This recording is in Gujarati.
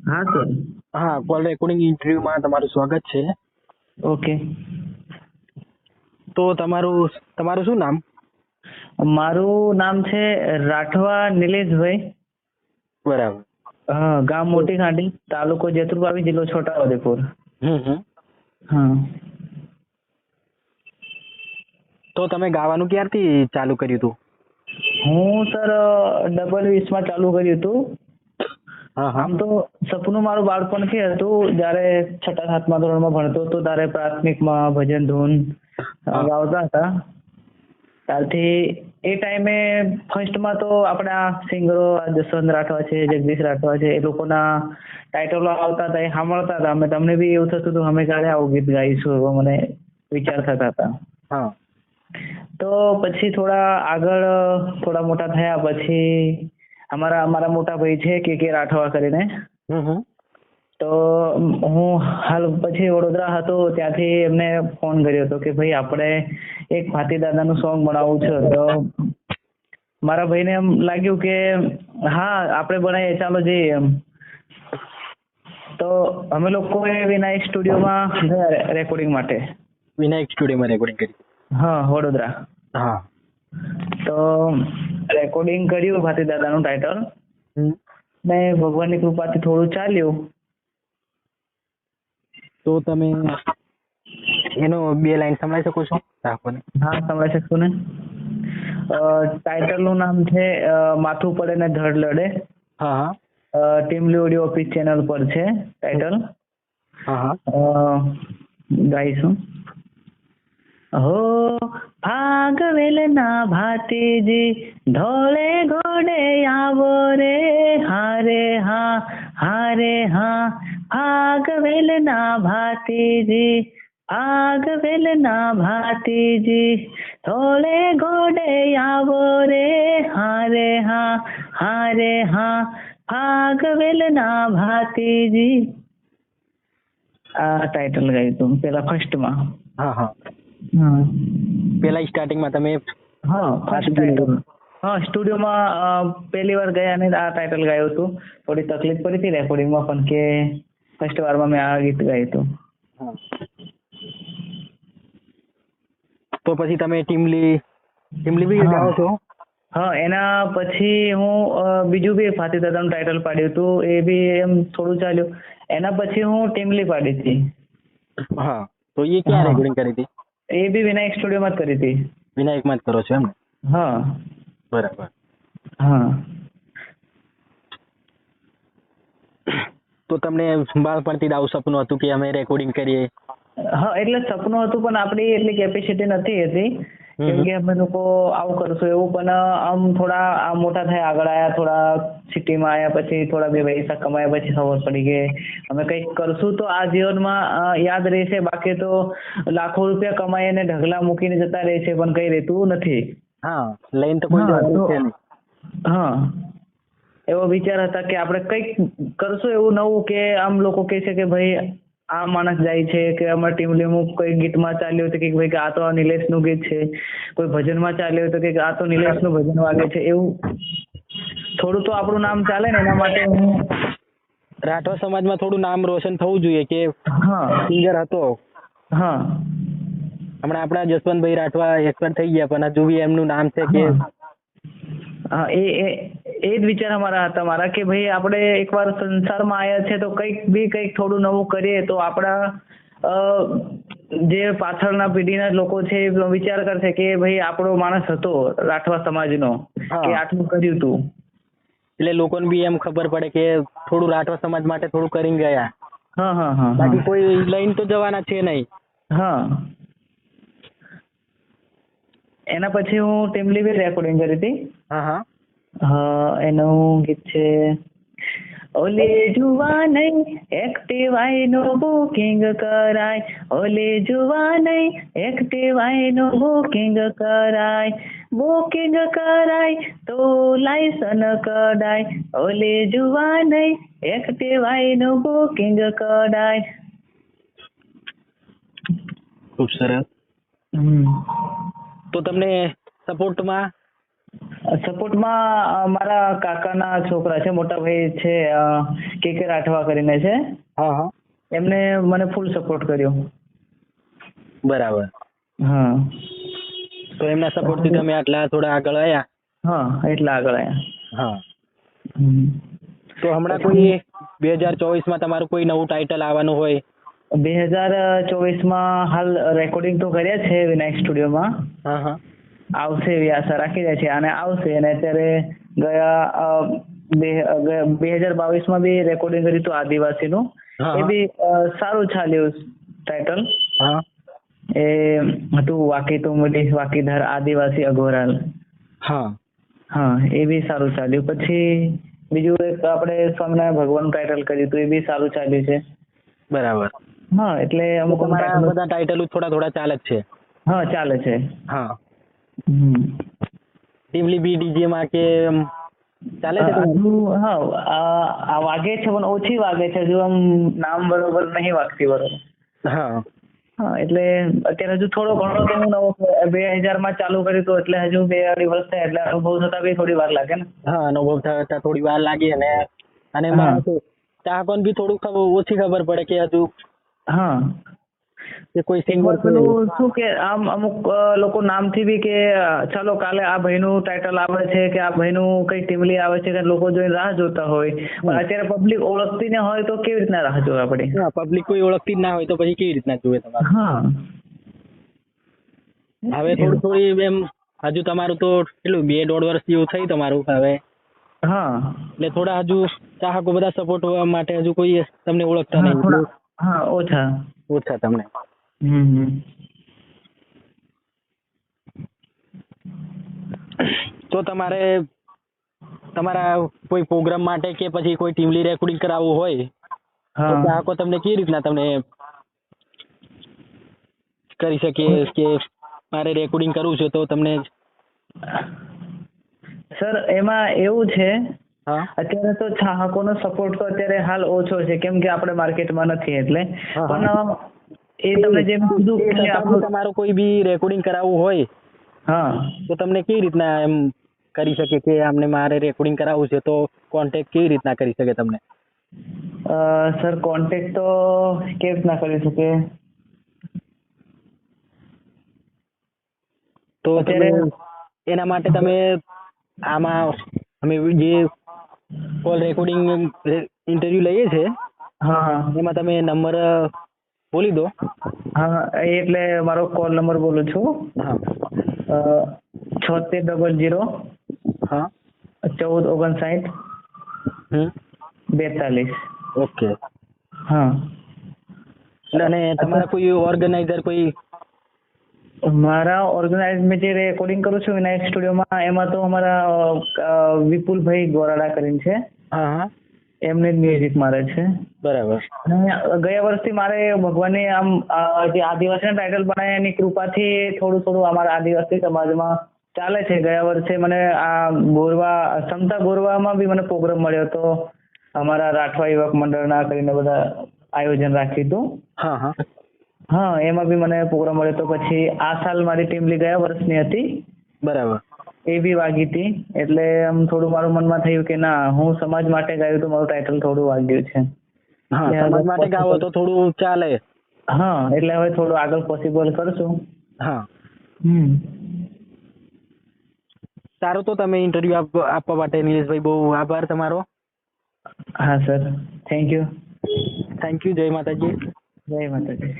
હા સર હા કોલ રેકોર્ડિંગ ઇન્ટરવ્યુમાં તમારું સ્વાગત છે. ઓકે તો તમારું તમારું શું નામ? મારું નામ છે રાઠવા નિલેશભાઈ. બરાબર. હા ગામ મોટી ખાંડી તાલુકો જેતરુપાવી જિલ્લો છોટાઉદેપુર. હમ હમ. હા. તો તમે ગાવાનું ક્યારથી ચાલુ કર્યું હતું? હું સર ડબલ વીસમાં ચાલુ કર્યું હતું. આમ તો સપનું મારું બાળપણથી હતું જ્યારે છઠ્ઠા સાતમા ધોરણમાં ભણતો હતો ત્યારે પ્રાથમિકમાં ભજન ધૂન ગાવતા હતા. ત્યારથી એ ટાઈમે ફર્સ્ટમાં તો આપણા સિંગરો જસવંત રાઠવા છે જગદીશ રાઠવા છે એ લોકોના ટાઇટલો આવતા હતા એ સાંભળતા હતા. અમે તમને બી એવું થતું હતું અમે ક્યારે આવું ગીત ગાઈશું એવો મને વિચાર થતા હતા. હા. તો પછી થોડા આગળ થોડા મોટા થયા પછી અમારા અમારા મોટા ભાઈ છે કે કે રાઠવા કરીને. તો હું હાલ પછી વડોદરા હતો ત્યાંથી એમને ફોન કર્યો હતો કે ભાઈ આપણે એક ફાતી દાદાનું સોંગ બનાવવું છે. તો મારા ભાઈને એમ લાગ્યું કે હા આપણે બનાવીએ ચાલો જઈએ એમ. તો અમે લોકોએ વિનાયક સ્ટુડિયોમાં ગયા રેકોર્ડિંગ માટે. વિનાયક સ્ટુડિયોમાં રેકોર્ડિંગ કરી. હા વડોદરા. હા. તો રેકોર્ડિંગ કર્યું ભાતી દાદાનું ટાઇટલ ને ભગવાનની કૃપાથી થોડું ચાલ્યું. તો તમે એનો બે લાઈન સંભળાઈ શકો છો? રાખોને હા સંભળાઈ શકશો ને? ટાઇટલનું નામ છે માથું પડે ને ધડ લડે. હા હા. ટીમલી ઓડિયો ઓફિસ ચેનલ પર છે ટાઇટલ હા હા. ગાઈશું. હો ભાગવેલના ભાતીજી ધોળે ઘોડે આવો રે હારે હા હારે હા. ભાગવેલના ભાતીજી ભાગવેલના ભાતીજી ધોળે ઘોડે આવો રે હારે હા હારે હા. ભાગવેલના ભાતીજી. આ ટાઇટલ ગાયું હતું પેલા ફર્સ્ટમાં હા હા. પેલા સ્ટાર્ટિંગમાં તમે હા સ્ટુડિયો માં. સ્ટુડિયોમાં પહેલી વાર ગયા અને આ ટાઇટલ ગાયું હતું. થોડી તકલીફ પડી હતી રેકોર્ડિંગમાં પણ કે ફર્સ્ટ વારમાં મેં આ ગીત ગાયું હતું. તો પછી તમે ટીમલી ટીમલી બી હા. ગાઓ છો? હા એના પછી હું બીજું બી ફાતી દાદાનું ટાઇટલ પાડ્યું હતું એ બી એમ થોડું ચાલ્યું. એના પછી હું ટીમલી પાડી હતી. હા તો એ ક્યાં રેકોર્ડિંગ કરી હતી? એ બી વિનાયક સ્ટુડિયોમાં જ કરી હતી. વિનાયકમાં જ કરો છો એમ ને? હા. બરાબર. હા. તો તમને બાળપણથી જ આવું સપનું હતું કે અમે રેકોર્ડિંગ કરીએ? હા એટલે સપનું હતું પણ આપણી એટલી કેપેસિટી નથી હતી. કેમ કે અમે લોકો આવું કરશું એવું પણ આમ થોડા આમ મોટા થયા આગળ આયા થોડા સિટીમાં આયા પછી થોડા બે પૈસા કમાયા પછી ખબર પડી કે અમે કંઈક કરશું તો આ જીવનમાં યાદ રહેશે બાકી તો લાખો રૂપિયા કમાઈ અને ઢગલા મૂકીને જતા રહેશે પણ કઈ રહેતું નથી. હા લઈને તો કોઈ હા. એવો વિચાર હતા કે આપણે કંઈક કરશું એવું નવું કે આમ લોકો કહે છે કે ભાઈ આ માણસ જાય છે કે અમારા ટીમ લીમું કોઈ ગીતમાં ચાલ્યું હતું કે ભાઈ આ તો નિલેશનું ગીત છે. કોઈ ભજનમાં ચાલ્યું હતું કે આ તો નિલેશનું ભજન વાગે છે. એવું થોડું તો આપણું નામ ચાલે ને એના માટે હું રાઠવા સમાજમાં થોડું નામ રોશન થવું જોઈએ કે હા. સિંગર હતો. હા. હમણાં આપણા જસવંતભાઈ રાઠવા એક્સપર્ટ થઈ ગયા પણ હજુ બી એમનું નામ છે કે હા. એ એ જ વિચાર અમારા હતા મારા કે ભાઈ આપણે એકવાર સંસારમાં આવ્યા છે તો કંઈક બી કંઈક થોડું નવું કરીએ તો આપણા જે પાછળના પેઢીના લોકો છે એ વિચાર કરશે કે ભાઈ આપણો માણસ હતો રાઠવા સમાજનો. કે આટલું કર્યું હતું એટલે લોકોને બી એમ ખબર પડે કે થોડું રાઠવા સમાજ માટે થોડું કરી ગયા. હા હા હા બાકી કોઈ લઈને તો જવાના છે નહીં. હા. એના પછી હું ટીમલી બી રેકોર્ડિંગ કરી હતી. હા હા. એનું ગીત છે. ઓલે જુવાનઈ એક્ટિવાય નો બુકિંગ કરાય. ઓલે જુવાનઈ એક્ટિવાય નો બુકિંગ કરાય. બુકિંગ કરાય તો લાયસન કઢાય. ઓલે જુવાનય એક્ટિવાય નો બુકિંગ કઢાય. ખૂબ સરસ. તો તમને સપોર્ટમાં સપોર્ટમાં મારા કાકાના છોકરા છે મોટા ભાઈ છે કે કે રાઠવા કરીને છે. હા હા. એમને મને ફૂલ સપોર્ટ કર્યો. બરાબર. હા. તો એમના સપોર્ટથી તમે આટલા થોડા આગળ આવ્યા હા એટલા આગળ આવ્યા હા. તો હમણાં કોઈ બે હજાર ચોવીસમાં તમારું કોઈ નવું ટાઇટલ આવવાનું હોય? બે હજાર ચોવીસમાં હાલ રેકોર્ડિંગ તો કર્યા છે વિનાયક સ્ટુડિયોમાં હા હા. આવશે એવી આશા રાખી રહ્યા છે. અને આવશે અને અત્યારે ગયા બે હજાર બાવીસમાં બી રેકોર્ડિંગ કર્યું હતું આદિવાસીનું. નું એ બી સારું ચાલ્યું ટાઇટલ હા. એ હતું વાકી તુમડી વાકીધાર આદિવાસી અઘોરાલ હા. હા એ બી સારું ચાલ્યું. પછી બીજું એક આપણે સ્વામિનારાયણ ભગવાન ટાઇટલ કર્યું હતું એ બી સારું ચાલ્યું છે. બરાબર. હા એટલે અમુક અમારા બધા ટાઇટલ થોડા થોડા ચાલે છે. હા ચાલે છે. હા. ટીમલી બી ડીજે માં કે ચાલે છે હા આ વાગે છે પણ ઓછી વાગે છે હજુ આમ નામ બરોબર નહીં વાગતી બરોબર. હા. હા એટલે અત્યારે હજુ થોડો ઘણો તો હું નવો બે હજારમાં ચાલુ કર્યું હતું એટલે હજુ બે અઢી વર્ષ થયા એટલે અનુભવ થતા બી થોડી વાર લાગે ને. હા અનુભવ થતા થોડી વાર લાગી અને અને ચાહકોને બી થોડું ઓછી ખબર પડે કે હજુ હા. કે કોઈ સિંગર શું કે આમ અમુક લોકો નામથી બી કે ચાલો કાલે આ ભાઈનું ટાઇટલ આવે છે કે આ ભાઈનું કઈ ટીમલી આવે છે કે લોકો જોઈને રાહ જોતા હોય. પણ અત્યારે પબ્લિક ઓળખતી ને હોય તો કેવી રીતના રાહ જોવે આપણે પબ્લિક કોઈ ઓળખતી જ ના હોય તો પછી કેવી રીતના જોવે તમારે? હા. હવે થોડી થોડી એમ હજુ તમારું તો કેટલું બે દોઢ વર્ષ જેવું થઈ તમારું હવે. હા. એટલે થોડા હજુ ચાહકો બધા સપોર્ટ માટે હજુ કોઈ તમને ઓળખતા નહીં. હા ઓછા. ઓછા તમને. હમ. તો તમારે તમારા કોઈ પ્રોગ્રામ માટે કે પછી કોઈ ટીમલી રેકોર્ડિંગ કરાવવું હોય તો હા. ચાહકો તમને કેવી રીતના તમને કરી શકીએ કે મારે રેકોર્ડિંગ કરવું છે તો તમને સર એમાં એવું છે અત્યારે તો ચાહકોનો સપોર્ટ તો અત્યારે હાલ ઓછો છે કેમ કે આપણે માર્કેટમાં નથી એટલે. પણ એ તમને જેમ કીધું કે આપણું તમારું કોઈ બી રેકોર્ડિંગ કરાવવું હોય હા. તો તમને કેવી રીતના એમ કરી શકે કે આમને મારે રેકોર્ડિંગ કરાવવું છે તો કોન્ટેક્ટ કેવી રીતના કરી શકે તમને? અ, સર કોન્ટેક્ટ તો કેવી રીતના કરી શકે? તો અત્યારે- એના માટે તમે આમાં અમે જે કોલ રેકોર્ડિંગ ઇન્ટરવ્યુ લઈએ છે. હા હા. એમાં તમે નંબર બોલી દો. હા એટલે મારો કોલ નંબર બોલું છું. હા. છોતેર ડબલ જીરો હા. ચૌદ ઓગણસાઠ બેતાલીસ. ઓકે. હા. એટલે અને તમારા કોઈ ઓર્ગેનાઇઝર કોઈ મારા ઓર્ગેનાઇઝ મેં જે રેકોર્ડિંગ કરું છું વિનાયક સ્ટુડિયોમાં એમાં તો અમારા વિપુલભાઈ ગોરાડા કરીને છે. એમને જ મ્યુઝિક મારે છે. બરાબર. ગયા વર્ષથી મારે ભગવાનની આમ જે આદિવાસીના ટાઇટલ બનાવ્યા એની કૃપાથી થોડું થોડું અમારા આદિવાસી સમાજમાં ચાલે છે. ગયા વર્ષે મને આ ગોરવા ક્ષમતા ગોરવામાં બી મને પ્રોગ્રામ મળ્યો હતો. અમારા રાઠવા યુવક મંડળના કરીને બધા આયોજન રાખ્યું હતું. હા એમાં બી મને પ્રોગ્રામ મળ્યો તો પછી આ સાલ મારી ટીમ લી ગયા વર્ષની હતી. બરાબર. એ બી વાગી હતી. એટલે આમ થોડું મારું મનમાં થયું કે ના હું સમાજ માટે ગાયું તો મારું ટાઇટલ થોડું વાગ્યું છે. હા સમાજ માટે ગાવો તો થોડું ચાલે. હા એટલે હવે થોડું આગળ પોસિબલ કરશું. હા. હમ. સારું તો તમે ઇન્ટરવ્યુ આપવા માટે નિલેશભાઈ બહુ આભાર તમારો. હા sir thank you thank you જય માતાજી. જય માતાજી.